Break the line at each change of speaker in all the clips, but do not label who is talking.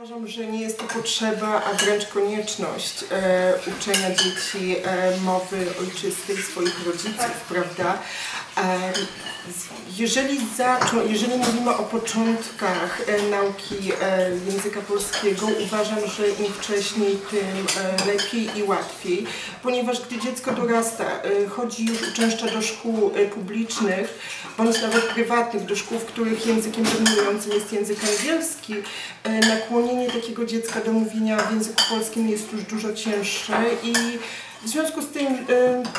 Uważam, że nie jest to potrzeba, a wręcz konieczność e, uczenia dzieci e, mowy ojczystej swoich rodziców, prawda? Jeżeli zaczą, jeżeli mówimy o początkach e, nauki e, języka polskiego, uważam, że im wcześniej, tym e, lepiej i łatwiej, ponieważ gdy dziecko dorasta, chodzi już uczęszcza do szkół publicznych, bądź nawet prywatnych, do szkół, w których językiem dominującym jest język angielski, nakłonienie takiego dziecka do mówienia w języku polskim jest już dużo cięższe i w związku z tym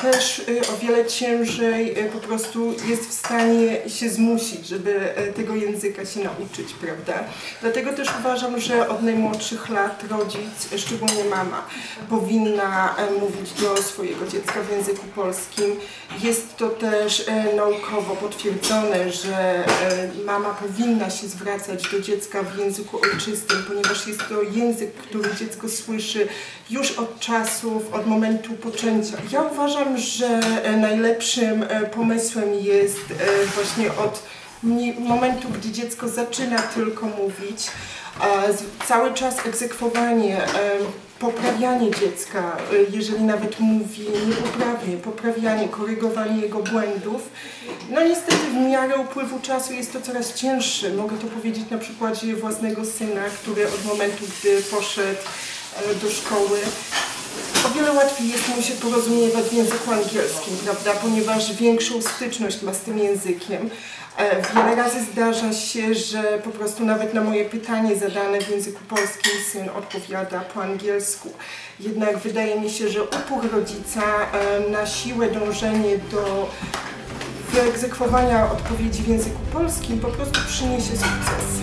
też o wiele ciężej po prostu jest w stanie się zmusić, żeby e, tego języka się nauczyć, prawda? Dlatego też uważam, że od najmłodszych lat rodzic, szczególnie mama, powinna e, mówić do swojego dziecka w języku polskim. Jest to też e, naukowo potwierdzone, że mama powinna się zwracać do dziecka w języku ojczystym, ponieważ jest to język, który dziecko słyszy już od czasów, od momentu poczęcia. Ja uważam, że najlepszym e, jest e, właśnie od momentu, gdy dziecko zaczyna tylko mówić, cały czas egzekwowanie, e, poprawianie dziecka, e, jeżeli nawet mówi niepoprawnie, poprawianie, korygowanie jego błędów. No niestety w miarę upływu czasu jest to coraz cięższe. Mogę to powiedzieć na przykładzie własnego syna, który od momentu, gdy poszedł do szkoły, o wiele łatwiej jest mu się porozumiewać w języku angielskim, prawda? Ponieważ większą styczność ma z tym językiem. E, Wiele razy zdarza się, że po prostu nawet na moje pytanie zadane w języku polskim syn odpowiada po angielsku. Jednak wydaje mi się, że upór rodzica e, na siłę dążenie do wyegzekwowania odpowiedzi w języku polskim po prostu przyniesie sukces.